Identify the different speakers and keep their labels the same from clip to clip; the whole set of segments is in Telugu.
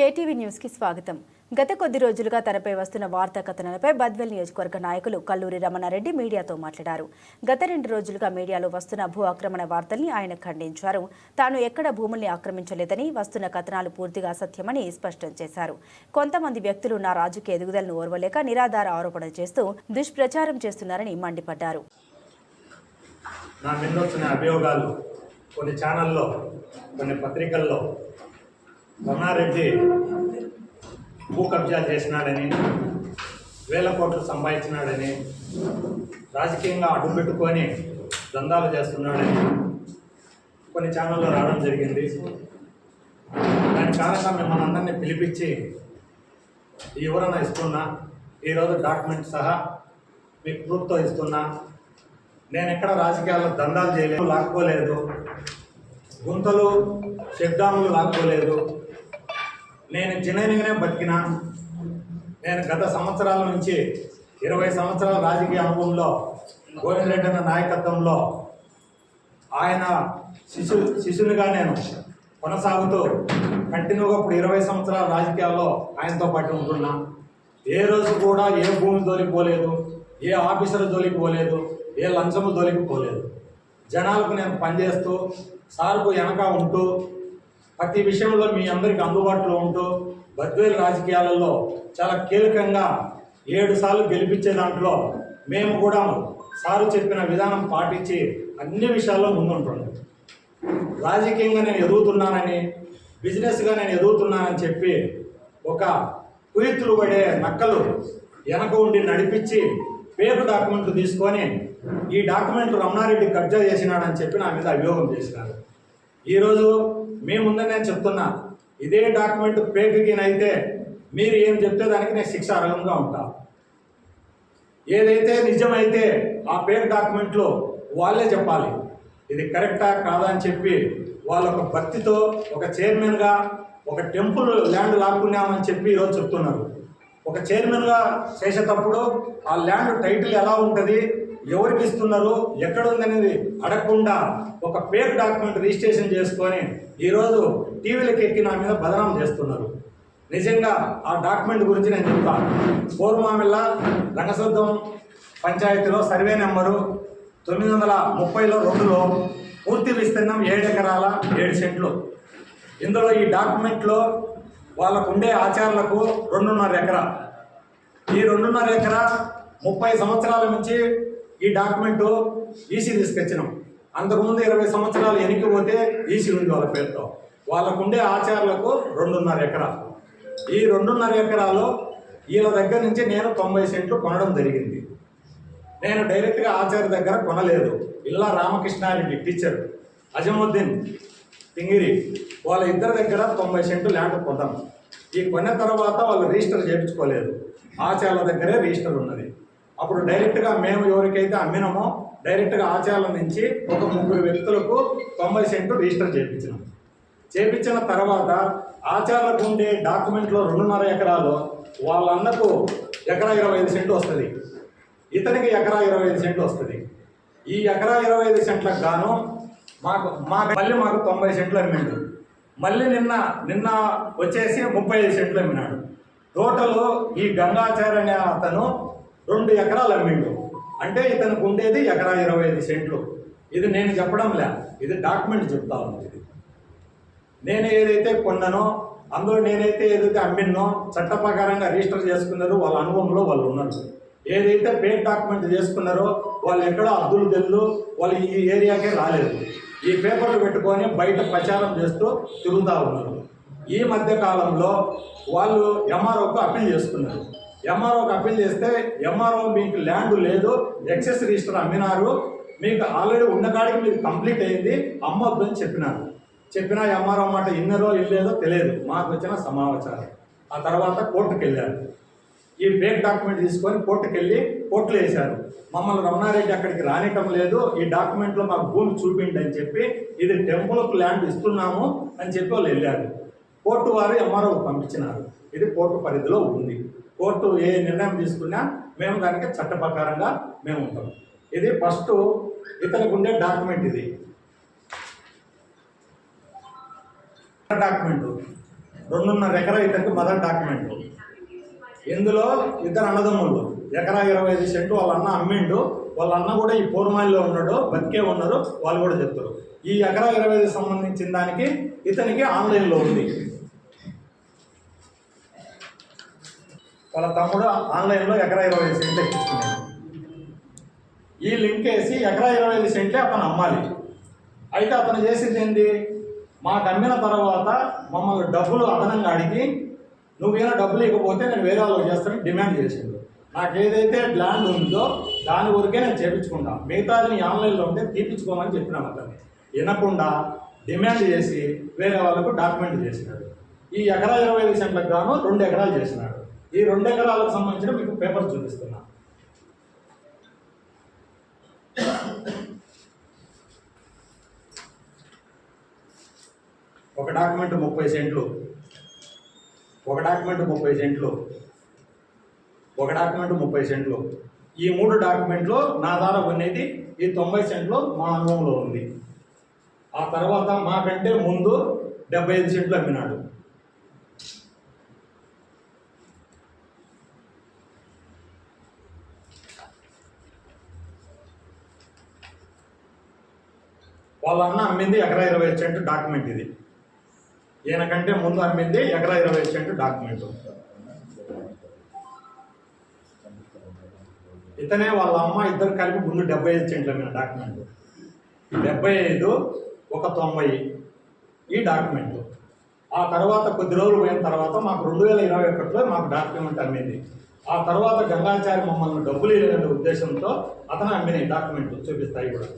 Speaker 1: కేటీవీ న్యూస్కి స్వాగతం. గత కొద్ది రోజులుగా తనపై వస్తున్న వార్తా కథనాలపై బద్వెల్ నియోజకవర్గ నాయకులు కల్లూరి రమణారెడ్డి మీడియాతో మాట్లాడారు. గత రెండు రోజులుగా మీడియాలో వస్తున్న భూ ఆక్రమణ వార్తల్ని ఆయన ఖండించారు. తాను ఎక్కడ భూముల్ని ఆక్రమించలేదని వస్తున్న కథనాలు పూర్తిగా అసత్యమని స్పష్టం చేశారు. కొంతమంది వ్యక్తులు నా రాజకీయ ఎదుగుదలను ఓర్వలేక నిరాధార ఆరోపణలు చేస్తూ దుష్ప్రచారం చేస్తున్నారని మండిపడ్డారు.
Speaker 2: నా అభియోగాలు కొన్ని ఛానల్లో కొన్ని పత్రికల్లో రమణారెడ్డి భూ కబ్జా చేసినాడని వేల కోట్లు సంపాదించినాడని రాజకీయంగా అడ్డు పెట్టుకొని దందాలు చేస్తున్నాడని కొన్ని ఛానల్లో రావడం జరిగింది. దాని కారణంగా మిమ్మల్ని అందరినీ పిలిపించి ఈ వివరణ ఇస్తున్నా. ఈరోజు డాక్యుమెంట్ సహా మీకు ప్రూఫ్తో ఇస్తున్నా. నేను ఎక్కడ రాజకీయాల్లో దందాలు చేయలేదు లాక్కోలేదు. గుంతలు చెక్డాములు లాక్కోలేదు. నేను జనైన్గానే బతికిన నేను గత సంవత్సరాల నుంచి ఇరవై సంవత్సరాల రాజకీయ అనుభవంలో గోవిందరెడ్డి అన్న నాయకత్వంలో ఆయన శిశు శిష్యునిగా నేను కొనసాగుతూ కంటిన్యూగా ఇప్పుడు ఇరవై సంవత్సరాల రాజకీయాల్లో ఆయనతో పాటు ఉంటున్నా. ఏ రోజు కూడా ఏ భూమి జోలికి పోలేదు ఏ ఆఫీసర్ జోలికి పోలేదు ఏ లంచము జోలికి పోలేదు. జనాలకు నేను పనిచేస్తూ సార్కు వెనక ఉంటూ ప్రతి విషయంలో మీ అందరికి అందుబాటులో ఉంటూ బద్వేలు రాజకీయాలలో చాలా కీలకంగా ఏడు సార్లు గెలిపించే దాంట్లో మేము కూడా సారు చెప్పిన విధానం పాటించి అన్ని విషయాల్లో ముందుంటున్నాం. రాజకీయంగా నేను ఎదుగుతున్నానని బిజినెస్గా నేను ఎదుగుతున్నానని చెప్పి ఒక కుయత్తులు పడే నక్కలు వెనక ఉండి నడిపించి పేరు డాక్యుమెంట్లు తీసుకొని ఈ డాక్యుమెంట్ రమణారెడ్డి కబ్జా చేసినాడని చెప్పి నా మీద అభియోగం చేసినారు. ఈరోజు మేముందని నేను చెప్తున్నా ఇదే డాక్యుమెంట్ పేరుకినైతే మీరు ఏం చెప్తే దానికి నేను శిక్ష అర్హంగా ఉంటా. ఏదైతే నిజమైతే ఆ పేరు డాక్యుమెంట్లో వాళ్ళే చెప్పాలి. ఇది కరెక్టా కాదా అని చెప్పి వాళ్ళ ఒక భక్తితో ఒక చైర్మన్గా ఒక టెంపుల్ ల్యాండ్ లాక్కున్నామని చెప్పి ఈరోజు చెప్తున్నారు. ఒక చైర్మన్గా చేసేటప్పుడు ఆ ల్యాండ్ టైటిల్ ఎలా ఉంటుంది ఎవరికి ఇస్తున్నారు ఎక్కడ ఉందనేది అడగకుండా ఒక పేరు డాక్యుమెంట్ రిజిస్ట్రేషన్ చేసుకొని ఈరోజు టీవీలకు ఎక్కి నా మీద బదనాం చేస్తున్నారు. నిజంగా ఆ డాక్యుమెంట్ గురించి నేను చెప్తాను పూర్వమామిల్ల రంగశుద్ధం పంచాయతీలో సర్వే నెంబరు తొమ్మిది వందల ముప్పైలో రెండులో పూర్తి విస్తీర్ణం ఏడు ఎకరాల ఏడు సెంట్లు. ఇందులో ఈ డాక్యుమెంట్లో వాళ్ళకు ఉండే ఆచారాలకు రెండున్నర ఎకరా. ఈ రెండున్నర ఎకరా ముప్పై సంవత్సరాల నుంచి ఈ డాక్యుమెంట్ ఈసీ తీసుకొచ్చినాం. అంతకుముందు ఇరవై సంవత్సరాలు వెనక్కి పోతే ఈసీ ఉంది వాళ్ళ పేరుతో. వాళ్ళకు ఉండే ఆచారాలకు రెండున్నర ఎకరా ఈ రెండున్నర ఎకరాలు వీళ్ళ దగ్గర నుంచి నేను తొంభై సెంట్లు కొనడం జరిగింది. నేను డైరెక్ట్గా ఆచార్య దగ్గర కొనలేదు. ఇల్లా రామకృష్ణారెడ్డి టీచర్ అజముద్దీన్ తింగిరి వాళ్ళ ఇద్దరి దగ్గర తొంభై సెంట్లు ల్యాండ్ కొన్నాం ఈ కొన్న తర్వాత వాళ్ళు రిజిస్టర్ చేయించుకోలేదు. ఆచార్యుల దగ్గరే రిజిస్టర్ ఉన్నది. అప్పుడు డైరెక్ట్గా మేము ఎవరికైతే అమ్మినామో డైరెక్ట్గా ఆచార్యుల నుంచి ఒక ముగ్గురు వ్యక్తులకు తొంభై సెంట్లు రిజిస్టర్ చేయించినాం చేపించిన తర్వాత ఆచార్యులకు ఉండే డాక్యుమెంట్లో రెండున్నర ఎకరాలు వాళ్ళ అన్నకు ఎకరా ఇరవై ఐదు సెంట్లు వస్తుంది. ఇతనికి ఎకరా ఇరవై ఐదు సెంట్లు వస్తుంది. ఈ ఎకరా ఇరవై ఐదు సెంట్లకు గాను మాకు మాకు మళ్ళీ మాకు తొంభై సెంట్లు అమ్మిండు మళ్ళీ నిన్న నిన్న వచ్చేసి ముప్పై ఐదు సెంట్లు అమ్మినాడు. టోటల్ ఈ గంగాచార్య అనే అతను రెండు ఎకరాలు అమ్మిండు. అంటే ఇతనికి ఉండేది ఎకరా ఇరవై ఐదు సెంట్లు. ఇది నేను చెప్పడం లే ఇది డాక్యుమెంట్ చెప్తా ఉంది ఇది. నేను ఏదైతే కొన్నానో అందులో నేనైతే ఏదైతే అమ్మినో చట్ట ప్రకారంగా రిజిస్టర్ చేసుకున్నారో వాళ్ళ అనుభవంలో వాళ్ళు ఉన్నారు. ఏదైతే పేడ్ డాక్యుమెంట్ చేసుకున్నారో వాళ్ళు ఎక్కడో అద్దులు తెల్లు వాళ్ళు ఈ ఏరియాకే రాలేదు. ఈ పేపర్లు పెట్టుకొని బయట ప్రచారం చేస్తూ తిరుగుతూ ఉన్నారు. ఈ మధ్య కాలంలో వాళ్ళు ఎంఆర్ఓకు అప్పీల్ చేసుకున్నారు. ఎంఆర్ఓకి అప్పీల్ చేస్తే ఎంఆర్ఓ మీకు ల్యాండ్ లేదు ఎక్సెస్ రిజిస్టర్ అమ్మినారు మీకు ఆల్రెడీ ఉన్న కాడికి మీకు కంప్లీట్ అయింది అమ్మొద్దు అని చెప్పినారు. చెప్పినా ఎంఆర్ఓ మాట ఇన్నరో ఇల్లేదో తెలియదు. మాకు వచ్చిన సమాచారం. ఆ తర్వాత కోర్టుకు వెళ్ళారు. ఈ ఫేక్ డాక్యుమెంట్ తీసుకొని కోర్టుకు వెళ్ళి కోర్టులో వేశారు. మమ్మల్ని రమణారెడ్డి అక్కడికి రానిటం లేదు. ఈ డాక్యుమెంట్లో మాకు భూమి చూపిండి అని చెప్పి ఇది టెంపుల్కు ల్యాండ్ ఇస్తున్నాము అని చెప్పి వాళ్ళు వెళ్ళారు. కోర్టు వారు ఎంఆర్ఓ పంపించినారు. ఇది కోర్టు పరిధిలో ఉంది. కోర్టు ఏ నిర్ణయం తీసుకున్నా మేము దానికి చట్ట ప్రకారంగా మేము ఉంటాం. ఇది ఫస్ట్ ఇతనికి ఉండే డాక్యుమెంట్ ఇది. డాక్యుమెంట్ రెండున్నర ఎకరా ఇతనికి మదర్ డాక్యుమెంట్ ఇందులో ఇద్దరు అన్నదమ్ముళ్ళు ఎకరా ఇరవై ఐదు సెంటు వాళ్ళ అన్న అమ్మిండు. వాళ్ళ అన్న కూడా ఈ పూర్మాయిలో ఉన్నాడు. బతికే ఉన్నారు. వాళ్ళు కూడా చెప్తారు. ఈ ఎకరా ఇరవై ఐదు సంబంధించిన దానికి ఇతనికి ఆన్లైన్లో ఉంది. వాళ్ళ తమ్ముడు ఆన్లైన్లో ఎకరా ఇరవై ఐదు సెంట్లు ఎక్కించుకున్నాడు. ఈ లింక్ వేసి ఎకరా ఇరవై ఐదు సెంట్లే అతను అమ్మాలి. అయితే అతను చేసింది ఏంటి మాకు అమ్మిన తర్వాత మమ్మల్ని డబ్బులు అదనంగా అడిగి నువ్వేనా డబ్బులు ఇవ్వకపోతే నేను వేరే వాళ్ళకి చేస్తానని డిమాండ్ చేసిండు. నాకు ఏదైతే ల్యాండ్ ఉందో దాని వరకే నేను చేపించుకుంటా. మిగతాది ఆన్లైన్లో ఉంటే తీపించుకోమని చెప్పినాను అతన్ని. వినకుండా డిమాండ్ చేసి వేరే వాళ్ళకు డాక్యుమెంట్ చేసినాడు. ఈ ఎకరా ఇరవై ఐదు సెంట్లకు గాను రెండు ఎకరాలు చేసినాడు. ఈ రెండు ఎకరాలకు సంబంధించిన మీకు పేపర్ చూపిస్తున్నా. ఒక డాక్యుమెంట్ ముప్పై సెంట్లు. ఒక డాక్యుమెంట్ ముప్పై సెంట్లు. ఒక డాక్యుమెంట్ ముప్పై సెంట్లు. ఈ మూడు డాక్యుమెంట్లు నా ద్వారా ఉన్నది ఈ తొంభై సెంట్లు మా అనుభవంలో ఉంది. ఆ తర్వాత మాకంటే ముందు డెబ్బై ఐదు సెంట్లు అమ్మినాడు. వాళ్ళ అన్న అమ్మింది ఎకరా ఇరవై ఐదు సెంటు డాక్యుమెంట్ ఇది. ఈయనకంటే ముందు అమ్మింది ఎకరా ఇరవై ఐదు సెంటు డాక్యుమెంట్ ఇతనే వాళ్ళ అమ్మ ఇద్దరు కలిపి ముందు డెబ్బై ఐదు సెంట్లు అమ్మిన డాక్యుమెంట్ డెబ్బై ఐదు ఒక తొంభై ఈ డాక్యుమెంట్. ఆ తర్వాత కొద్ది రోజులు పోయిన తర్వాత మాకు రెండు వేల ఇరవై ఒకటిలో మాకు డాక్యుమెంట్ అమ్మింది. ఆ తర్వాత గంగాచారి మమ్మల్ని డబ్బులు ఇవ్వాలనే ఉద్దేశంతో అతను అమ్మిన ఈ డాక్యుమెంట్ చూపిస్తాయి కూడా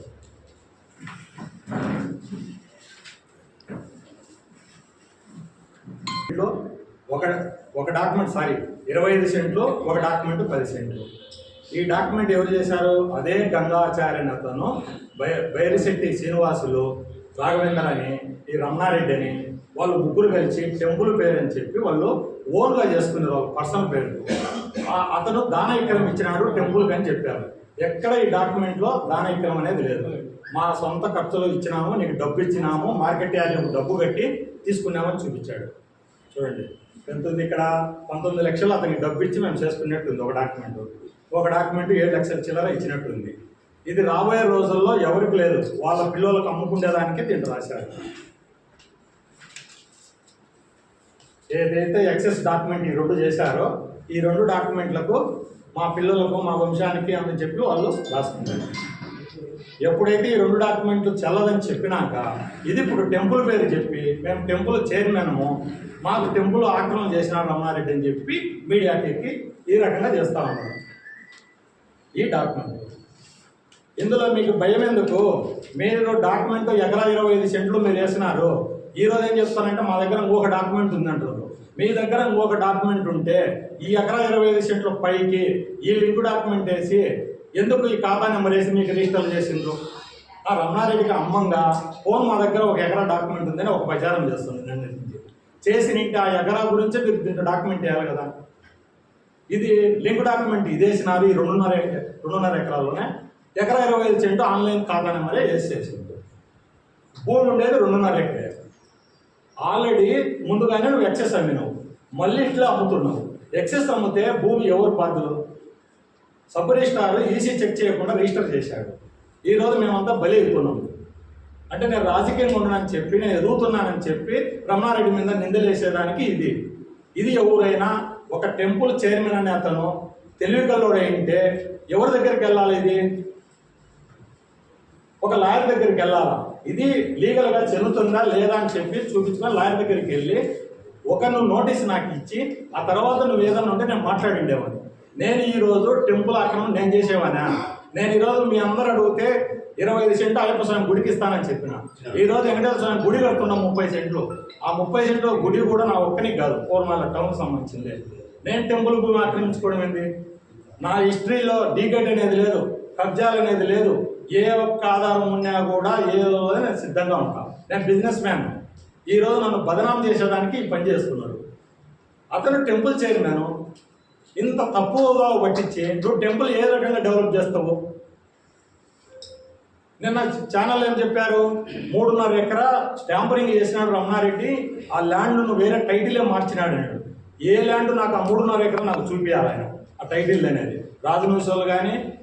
Speaker 2: ఒక ఒక డాక్యుమెంట్ సారీ ఇరవై ఐదు సెంట్లు ఒక డాక్యుమెంట్ పది సెంట్లు. ఈ డాక్యుమెంట్ ఎవరు చేశారు? అదే గంగాచార్య అతను బై బైరిశెట్టి శ్రీనివాసులు రాఘవేంద్ర అని ఈ రమణారెడ్డి అని వాళ్ళు ముగ్గురు కలిసి టెంపుల్ పేరు అని చెప్పి వాళ్ళు ఓన్గా చేసుకున్నారు పర్సనల్ పేరు. అతను దాన ఇచ్చినాడు టెంపుల్కి అని చెప్పారు. ఎక్కడ ఈ డాక్యుమెంట్లో దాన అనేది లేదు. మా సొంత ఖర్చులు ఇచ్చినాము నీకు డబ్బు ఇచ్చినాము మార్కెట్ యార్డ్లకు డబ్బు కట్టి తీసుకున్నామని చూపించాడు. చూడండి. ఎంత ఉంది ఇక్కడ? పంతొమ్మిది లక్షలు అతనికి డబ్బు ఇచ్చి మేము చేసుకున్నట్టుంది ఒక డాక్యుమెంట్. ఒక డాక్యుమెంట్ ఏడు లక్షల చిల్లర ఇచ్చినట్టుంది. ఇది రాబోయే రోజుల్లో ఎవరికి లేదు. వాళ్ళ పిల్లలకు అమ్ముకునేదానికి దీన్ని రాశారు. ఏదైతే ఎక్సెస్ డాక్యుమెంట్ ఈ రెండు చేశారో ఈ రెండు డాక్యుమెంట్లకు మా పిల్లలకు మా వంశానికి అని చెప్పి వాళ్ళు రాసుకుంటారు. ఎప్పుడైతే ఈ రెండు డాక్యుమెంట్లు చల్లదని చెప్పినాక ఇది ఇప్పుడు టెంపుల్ పేరు చెప్పి మేము టెంపుల్ చైర్మన్ము మాకు టెంపుల్ ఆక్రమణ చేసిన రమణారెడ్డి అని చెప్పి మీడియాకి ఎక్కి ఈ రకంగా చేస్తా ఉన్నారు. ఈ డాక్యుమెంట్ ఇందులో మీకు భయం ఎందుకు? మీరు డాక్యుమెంట్ ఎకరా ఇరవై ఐదు సెంట్లు మీరు వేసినారు. ఈ రోజు ఏం చెప్తానంటే మా దగ్గర ఇంకొక డాక్యుమెంట్ ఉందంటారు. మీ దగ్గర ఇంకొక డాక్యుమెంట్ ఉంటే ఈ ఎకరా ఇరవై ఐదు సెంట్ల పైకి ఈ లింక్ డాక్యుమెంట్ వేసి ఎందుకు ఈ ఖాతా నెంబర్ వేసి మీకు రిజిస్టర్ చేసిండ్రు? ఆ రమణారెడ్డికి అమ్మంగా ఫోన్ మా దగ్గర ఒక ఎకరా డాక్యుమెంట్ ఉందని ఒక ప్రచారం చేస్తుంది నిన్న నుంచి. చేసి నీకు ఆ ఎకరా గురించే మీరు దీంట్లో డాక్యుమెంట్ వేయాలి కదా. ఇది లింక్ డాక్యుమెంట్ ఇదేసినారు ఈ రెండున్నర రెండున్నర ఎకరాల్లోనే. ఎకరా ఇరవై ఐదు సెంటు ఆన్లైన్ ఖాతా మరే వేసేసింది భూమి ఉండేది రెండున్నర ఎకరే ఆల్రెడీ ముందుగానే నువ్వు ఎక్సెస్ అమ్మినావు. మళ్ళీ ఇట్లా అమ్ముతున్నావు. ఎక్సెస్ అమ్మితే భూమి ఎవరు బాధ్యులు? సబ్ రిజిస్ట్రార్ ఈసీ చెక్ చేయకుండా రిజిస్టర్ చేశాడు. ఈరోజు మేమంతా బలి అయిపోయినాం. అంటే నేను రాజకీయంగా ఉన్నానని చెప్పి నేను ఎదుగుతున్నానని చెప్పి రమణారెడ్డి మీద నిందలేసేదానికి ఇది. ఇది ఎవరైనా ఒక టెంపుల్ చైర్మన్ అనే అతను తెలివికల్లోడు అయింటే ఎవరి దగ్గరికి వెళ్ళాలి ఇది? ఒక లాయర్ దగ్గరికి వెళ్ళాలా? ఇది లీగల్గా చెల్లుతుందా లేదా అని చెప్పి చూపించుకొని లాయర్ దగ్గరికి వెళ్ళి ఒక నువ్వు నోటీస్ నాకు ఇచ్చి ఆ తర్వాత నువ్వు ఏదన్నా ఉంటే నేను మాట్లాడిండేవాడిని. నేను ఈ రోజు టెంపుల్ ఆక్రమణ నేను చేసేవానా నేను ఈ రోజు మీ అందరు అడిగితే ఇరవై ఐదు సెంట్లు అయ్యప్ప స్వామి గుడికి ఇస్తానని చెప్పిన? ఈ రోజు వెంకటేశ్వర స్వామి గుడి కట్టుకున్నాం ముప్పై సెంట్లు. ఆ ముప్పై సెంట్లు గుడి కూడా నా ఒక్కనికి కాదు పూర్మాల టౌన్ సంబంధించింది. నేను టెంపుల్ భూమి ఆక్రమించుకోవడం ఏంది? నా హిస్టరీలో డీగేట్ అనేది లేదు కబ్జాలు అనేది లేదు. ఏ ఒక్క ఆధారం ఉన్నా కూడా ఏదో నేను సిద్ధంగా ఉంటాను నేను బిజినెస్ మ్యాన్ ఈ రోజు నన్ను బదనాం చేసేదానికి పని చేస్తున్నారు. అతను టెంపుల్ చైర్మన్ ఇంత తప్పుగా పట్టించి నువ్వు టెంపుల్ ఏ రకంగా డెవలప్ చేస్తావు? నిన్న ఛానల్ ఏం చెప్పారు? మూడున్నర ఎకరా స్టాంపరింగ్ చేసినాడు రమణారెడ్డి. ఆ ల్యాండ్ను వేరే టైటిలే మార్చినాడు అన్నాడు ఏ ల్యాండ్ నాకు ఆ మూడున్నర ఎకరా నాకు చూపించాలి ఆయన. ఆ టైటిల్ అనేది. రాజు కానీ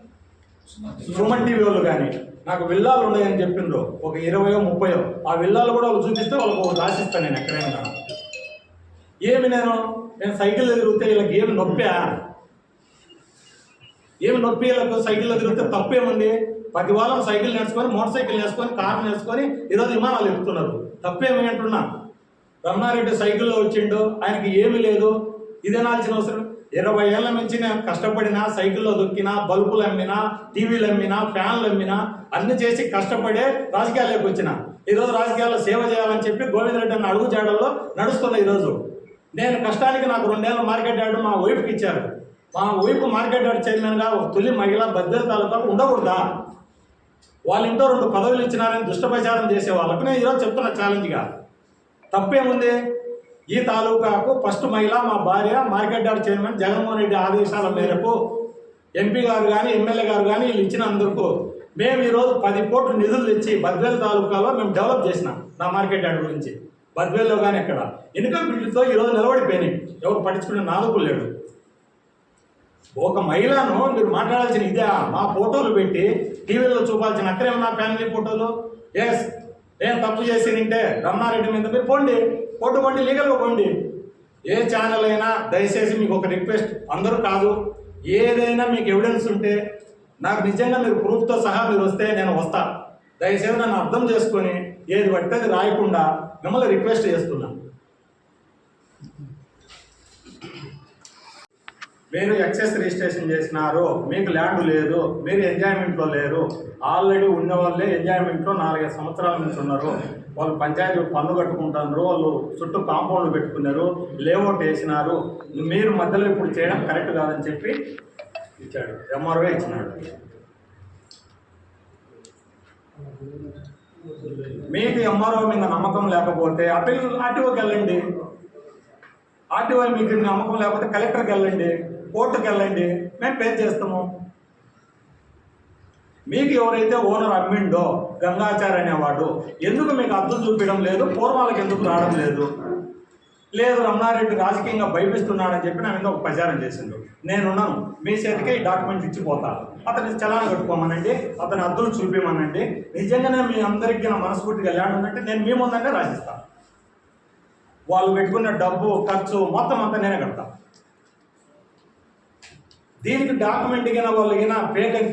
Speaker 2: సుమన్ టీవీ వాళ్ళు కానీ నాకు విల్లాలు ఉన్నాయని చెప్పిండ్రు. ఒక ఇరవయో ముప్పయో ఆ విల్లాలు కూడా వాళ్ళు చూపిస్తే వాళ్ళకు ఒకటి రాసిస్తాను నేను ఎక్కడైనా ఏమి నేను? నేను సైకిల్ తిరిగితే వీళ్ళకి ఏమి నొప్పా? ఏమి నొప్పి? వీళ్ళకు సైకిల్లో తిరిగితే తప్పేముంది? పది వాళ్ళం సైకిల్ నేర్చుకొని మోటార్ సైకిల్ నేర్చుకొని కార్ నేర్చుకొని ఈరోజు విమానాలు ఎక్కుతున్నారు. తప్పేమి అంటున్నా? రమణారెడ్డి సైకిల్లో వచ్చిండు. ఆయనకి ఏమీ లేదు. ఇదేనాల్సిన అవసరం. ఇరవై ఏళ్ళ నుంచి నేను కష్టపడినా సైకిల్లో దొక్కినా బల్బులు అమ్మినా టీవీలు అమ్మినా ఫ్యాన్లు అమ్మినా అన్ని చేసి కష్టపడే రాజకీయాల్లోకి వచ్చిన. ఈరోజు రాజకీయాల్లో సేవ చేయాలని చెప్పి గోవిందరెడ్డి అన్న అడుగు జాడల్లో నడుస్తున్న ఈరోజు. నేను కష్టానికి నాకు రెండేళ్ళ మార్కెట్ యార్డు మా వైఫ్కి ఇచ్చారు. మా వైపు మార్కెట్ యార్డ్ చైర్మన్గా ఒక తొలి మహిళ భద్రతలతో తాలూకా ఉండకూడదా? వాళ్ళ ఇంట్లో రెండు పదవులు ఇచ్చినారని దుష్టప్రచారం చేసే వాళ్ళకు నేను ఈరోజు చెప్తున్నా ఛాలెంజ్గా తప్పేముంది? ఈ తాలూకాకు ఫస్ట్ మహిళ మా భార్య market yard chairman Jaganmohan Reddy ఆదేశాల మేరకు ఎంపీ గారు కానీ ఎమ్మెల్యే గారు కానీ వీళ్ళు ఇచ్చినందుకు మేము ఈరోజు పది కోట్లు నిధులు తెచ్చి బద్వేల్ తాలూకాలో మేము డెవలప్ చేసినాం నా మార్కెట్ యార్డ్ గురించి. బద్వేల్లో కానీ ఎక్కడ. ఇన్కమ్ బిల్లుతో ఈరోజు నిలబడిపోయినాయి. ఎవరు పట్టించుకునే నాలుగు లేడు ఒక మహిళను మీరు మాట్లాడాల్సిన ఇదే. మా ఫోటోలు పెట్టి టీవీలో చూపాల్సిన అక్కడే ఉన్న ఫ్యామిలీ ఫోటోలు. ఎస్ ఏం తప్పు చేసి నింటే రమణారెడ్డి మీద మీరు పోండి. కోర్టు లీగల్ లీగల్గా పోండి. ఏ ఛానల్ అయినా దయచేసి మీకు ఒక రిక్వెస్ట్ అందరూ కాదు. ఏదైనా మీకు ఎవిడెన్స్ ఉంటే నాకు నిజంగా మీరు ప్రూఫ్తో సహా మీరు వస్తే నేను వస్తా. దయచేసి నన్ను అర్థం చేసుకొని ఏది పడితే అది రాయకుండా మిమ్మల్ని రిక్వెస్ట్ చేస్తున్నాను మీరు ఎక్సెస్ రిజిస్ట్రేషన్ చేసినారు మీకు ల్యాండ్ లేదు మీరు ఎంజాయ్మెంట్లో లేరు. ఆల్రెడీ ఉన్న వాళ్ళే ఎంజాయ్మెంట్లో నాలుగైదు సంవత్సరాల నుంచి ఉన్నారు. వాళ్ళు పంచాయతీ పన్ను కట్టుకుంటున్నారు వాళ్ళు చుట్టూ కాంపౌండ్లు పెట్టుకున్నారు లేఅవుట్ వేసినారు. మీరు మధ్యలో ఇప్పుడు చేయడం కరెక్ట్ కాదని చెప్పి ఇచ్చాడు. ఎంఆర్ఓ ఇచ్చినాడు. మీకు ఎంఆర్ఓ మీద నమ్మకం లేకపోతే అప్పీల్ ఆర్టీఓకి వెళ్ళండి. ఆర్టీఓ మీకు నమ్మకం లేకపోతే కలెక్టర్కి వెళ్ళండి కోర్టుకి వెళ్ళండి. మేము పే చేస్తాము. మీకు ఎవరైతే ఓనర్ అమ్మిండో గంగాచార్ అనేవాడు ఎందుకు మీకు అర్థం చూపించడం లేదు? పూర్వాలకు ఎందుకు రావడం లేదు? లేదు రమణారెడ్డి రాజకీయంగా భయపిస్తున్నాడని చెప్పి నా మీద ఒక ప్రచారం చేసిండు. నేనున్నాను. మీ చేతికే ఈ డాక్యుమెంట్ ఇచ్చిపోతాను అతని చలాన్ కట్టుకోమనండి. అతని అద్దులు చూపించమనండి. నిజంగానే మీ అందరికీ నా మనస్ఫూర్తిగా ల్యాండ్ నేను మీ ముందంటే రాసిస్తాను వాళ్ళు పెట్టుకున్న డబ్బు ఖర్చు మొత్తం అంతా నేనే కడతాను దీనికి డాక్యుమెంట్ కింద వాళ్ళు గిన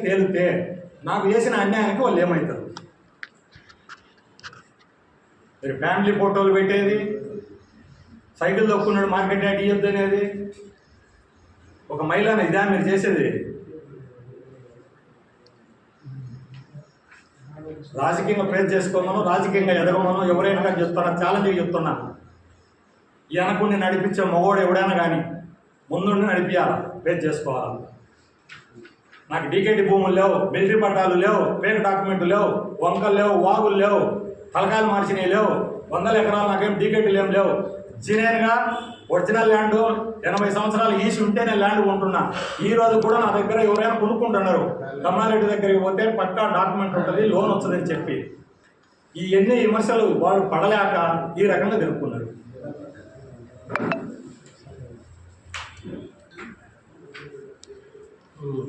Speaker 2: తేలితే నాకు చేసిన అన్యాయానికి వాళ్ళు ఏమవుతారు మీరు ఫ్యామిలీ ఫోటోలు పెట్టేది సైకిల్ తొక్కున్నాడు మార్కెట్ యాడ్ ఇవ్వద్దు అనేది. ఒక మహిళను ఇదా మీరు చేసేది? రాజకీయంగా ప్రేస్ చేసుకోమను రాజకీయంగా ఎదగమను ఎవరైనా చెప్తున్నా ఛాలెంజ్ చెప్తున్నా వెనకుని నడిపించే మగోడు ఎవడైనా కానీ ముందుండి నడిపించాలా ప్రేర్ చేసుకోవాలి? నాకు డీకేటీ భూములు లేవు మిలిటరీ పట్టాలు లేవు పేరు డాక్యుమెంట్లు లేవు వంకలు లేవు వాగులు లేవు తలకాయలు మార్చినవి లేవు వందల ఎకరాలు నాకేం డీకేటీలు ఏం లేవు. జినేన్గా ఒరిజినల్ ల్యాండ్ ఎనభై సంవత్సరాలు ఈసి ఉంటే నేను ల్యాండ్ కొంటున్నా. ఈ రోజు కూడా నా దగ్గర ఎవరైనా కొనుక్కుంటున్నారు. కమ్మారెడ్డి దగ్గరికి పోతే పక్కా డాక్యుమెంట్ ఉంటుంది లోన్ వస్తుందని చెప్పి. ఈ ఎన్ని విమర్శలు వాళ్ళు పడలేక ఈ రకంగా తెలుపుకున్నారు.